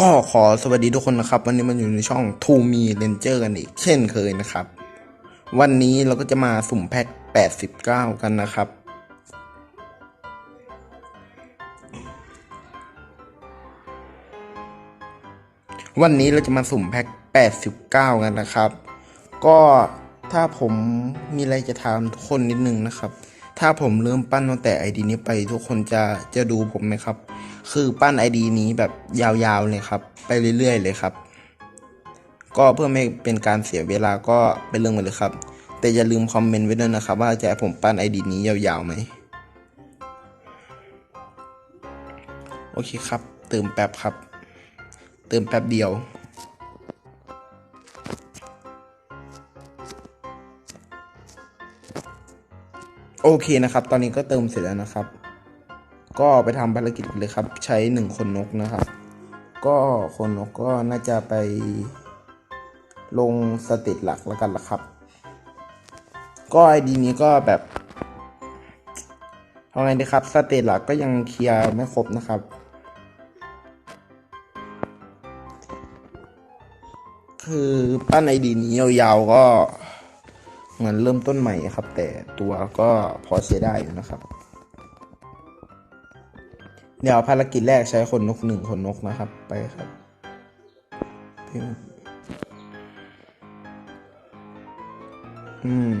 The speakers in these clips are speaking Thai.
ก็ขอสวัสดีทุกคนนะครับ วันนี้มันอยู่ในช่อง To Me Ranger กันอีก เช่นเคยนะครับ วันนี้เราก็จะมาสุ่มแพ็ค89 กันนะครับ วันนี้เราจะมาสุ่มแพ็ค89 กันนะครับ ก็ถ้าผมมีอะไรจะถามทุกคนนิดนึงนะครับ ถ้าผมเริ่มปั้นตั้งแต่ไอดีนี้ไปทุกคนจะจะดูผมไหมครับ คือปั้นไอดีนี้แบบยาวๆเลยครับ ไปเรื่อยๆเลยครับ ก็เพื่อไม่เป็นการเสียเวลาก็ไปเรื่องไปเลยครับ แต่อย่าลืมคอมเมนต์ไว้ด้วยนะครับว่าจะให้ผมปั้นไอดีนี้ยาวๆไหมโอเคครับ เติมแป๊บครับ เติมแป๊บเดียว โอเคนะครับ ตอนนี้ก็เติมเสร็จแล้วนะครับ ก็ไปทำภารกิจเลยครับ ใช้หนึ่งคนนกนะครับ ก็คนนกก็น่าจะไปลงสเตตหลักแล้วกันละครับ ก็ไอดีนี้ก็แบบเอาไงดีครับสเตตหลักก็ยังเคลียร์ไม่ครบนะครับ คือปั้นไอดีนี้ยาวๆก็เหมือนเริ่มต้นใหม่ครับ แต่ตัวก็พอใช้ได้อยู่นะครับ เดี๋ยวภารกิจแรกใช้คนนกหนึ่งคนนกนะครับ ไปครับพิมอืม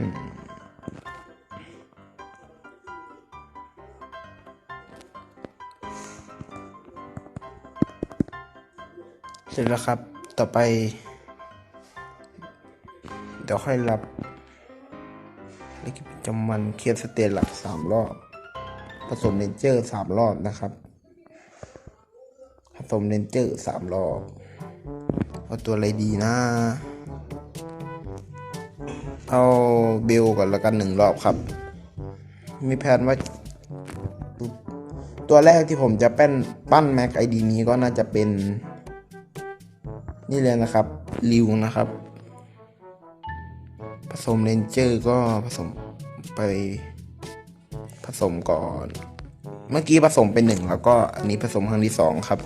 เสร็จแล้วครับ ต่อไป เดี๋ยวค่อยรับเลขประจำวันเคลียร์สเตจหลักสามรอบ ผสมเลนเจอร์สามรอบนะครับ สมเลนเจอร์สามรอบเอาตัวอะไรดีนะ เอาเบลก่อนล้วกันหนึ่งรอบครับ มีแผนว่า ตัวแรกที่ผมจะเป็นปั้นแม็กไอดีนี้ก็น่าจะเป็น นี่เลยนะครับริวนะครับ ผสมเลนเจอร์ก็ผสมไปผสมก่อน เมื่อกี้ผสมเป็นหนึ่งแล้วก็อันนี้ผสมครั้งที่สองครับ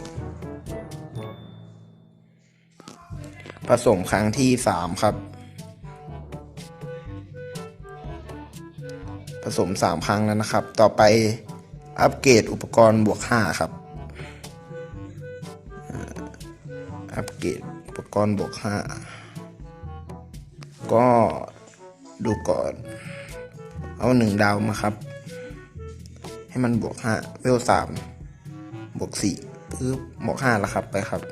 ผสมครั้งที่สามครับ ผสมสามครั้งแล้วนะครับ ต่อไปอัปเกรดอุปกรณ์บวกห้าครับ อัปเกรดอุปกรณ์บวกห้าก็ดูก่อน เอาหนึ่งดาวมาครับ ให้มันบวกห้าเวลสามบวกสี่ปึ๊บบวกห้าแล้วครับไปครับ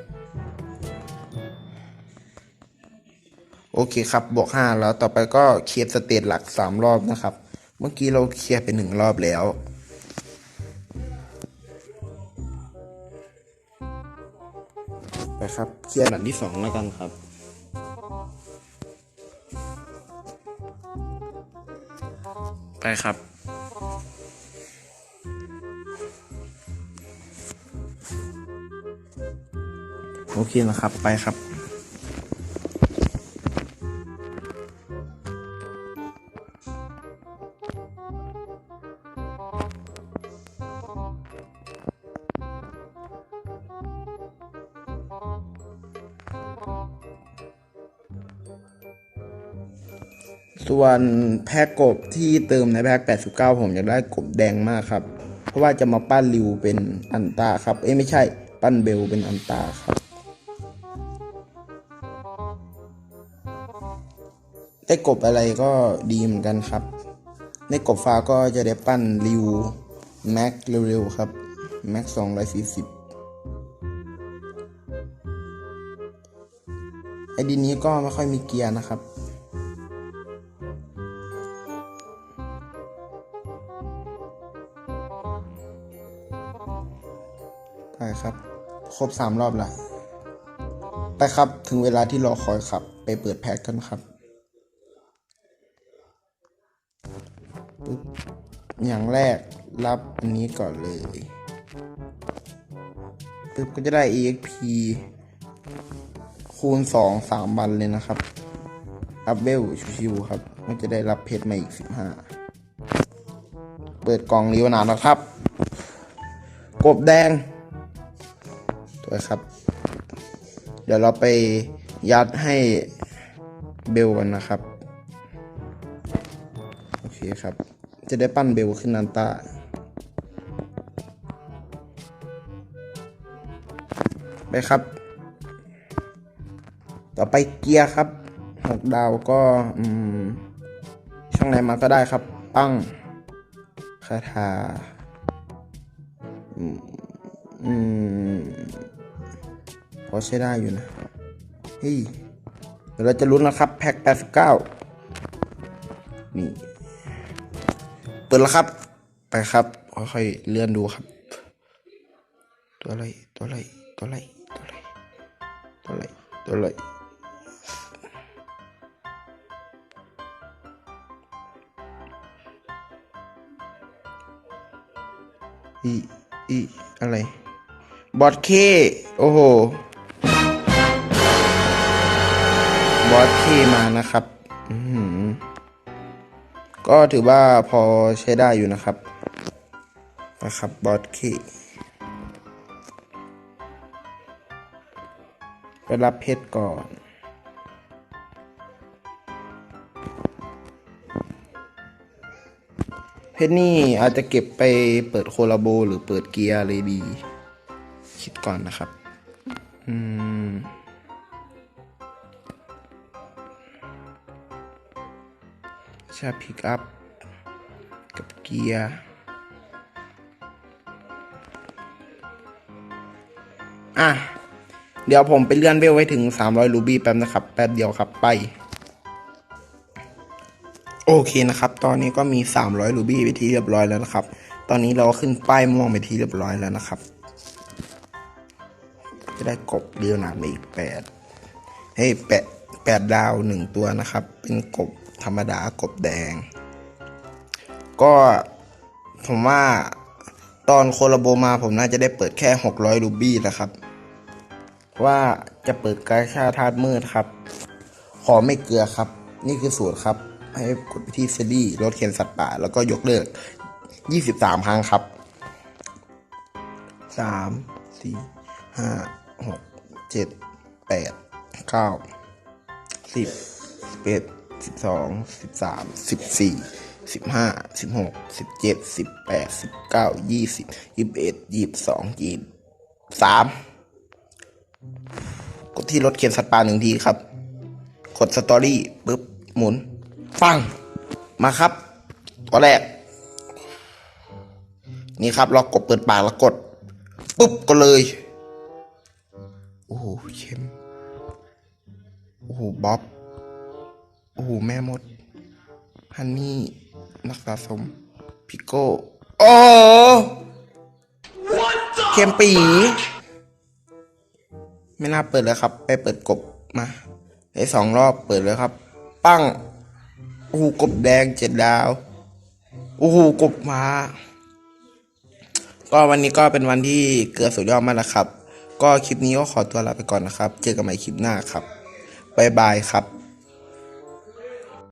โอเคครับ บวกห้าแล้วต่อไปก็เคลียร์สเตจหลักสามรอบนะครับ เมื่อกี้เราเคลียร์ไปหนึ่งรอบแล้ว ไปครับ เคลียร์ด่านที่สองแล้วกันครับไปครับ โอเคนะครับ ไปครับ ส่วนแพ็กกบที่เติมในแพ็ก89 ผมอยากได้กบแดงมากครับ เพราะว่าจะมาปั้นริวเป็นอันตาครับ เอ้ไม่ใช่ปั้นเบลเป็นอันตาครับ ได้กบอะไรก็ดีเหมือนกันครับ ในกบฟ้าก็จะได้ปั้นริวแม็กเร็วๆครับ แม็ก240ไอดีนี้ก็ไม่ค่อยมีเกียร์นะครับ ครบสามรอบล้วไปครับถึงเวลาที่รอคอยครับ ไปเปิดแพ็คกันครับอย่างแรกรับอันนี้ก่อนเลยปึ๊บก็จะได้ exp คูณสองสามวันเลยนะครับ อัพเบลชิวๆครับก็จะได้รับเพชรมาอีกสิบห้าเปิดกล่องรีวนานแล้วครับ กบแดง ตัวครับ เดี๋ยวเราไปยัดให้เบลกันนะครับ โอเคครับ จะได้ปั้นเบลขึ้นนันตาไปครับ ต่อไปเกียร์ครับหกดาวก็ช่องไหนมาก็ได้ครับ ปั้งคาถา อืม พอใช้ได้อยู่นะเฮ้ยเดี๋ยวเราจะลุ้นแล้วครับ แพ็ค89 นี่เปิดแล้วครับ ไปครับ ค่อยๆเลื่อนดูครับ ตัวอะไร ตัวอะไร ตัวอะไร ตัวอะไร ตัวอะไร ตัวอะไรอี อี อะไร บอสเค โอ้โห บอสเคมานะครับอือหือก็ถือว่าพอใช้ได้อยู่นะครับ นะครับบอสเคไปรับเพชรก่อนเพชรนี่อาจจะเก็บไปเปิดโคลาโบหรือเปิดเกียร์เลยดี คิดก่อนนะครับ อืม ชาพิกอัพ กับเกียร์ อะ เดี๋ยวผมไปเลื่อนเวลไว้ถึง 300 รูบี้แป๊บนะครับ แป๊บเดียวครับไป โอเคนะครับ ตอนนี้ก็มี 300 รูบี้ไปที่เรียบร้อยแล้วนะครับ ตอนนี้เราขึ้นป้ายม่วงไปที่เรียบร้อยแล้วนะครับ จะได้กบเรียวหนามอีกแปดเฮ้ยแปดแปดดาวหนึ่งตัวนะครับ เป็นกบ ธรรมดากบแดง ก็ผมว่าตอนโคลาโบมาผมน่าจะได้เปิดแค่ 600 รูบี้นะครับ ว่าจะเปิดกาชาธาตุมืดครับ ขอไม่เกลือครับ นี่คือสูตรครับ ให้กดไปที่เซรี่ลดเข็นสัตว์ป่า แล้วก็ยกเลิก 23 ครั้งครับ 3 4 5 6 7 8 9 10 11 12 13 14 15 16 17 18 19 20 21 22 23กดที่รถเข็นสัตว์ป่าหนึ่งทีครับ กดสตอรี่ปุ๊บหมุน ฟังมาครับ ตัวแรก นี่ครับเรากดเปิดปากแล้วกด ปุ๊บก็เลย โอ้โหเข้มโอ้โหบ๊อบ โอ้โหแม่มด ฮันนี่ นักสะสม พิโก้ โอ้เข้มปี ไม่น่าเปิดเลยครับ ไปเปิดกบมาได้สองรอบเปิดเลยครับ ปั้ง โอ้โหกบแดงเจ็ดดาว โอ้โหกบมา ก็วันนี้ก็เป็นวันที่เกือบสุดยอดมากนะครับ ก็คลิปนี้ก็ขอตัวลาไปก่อนนะครับ เจอกันใหม่คลิปหน้าครับ บ๊ายบายครับ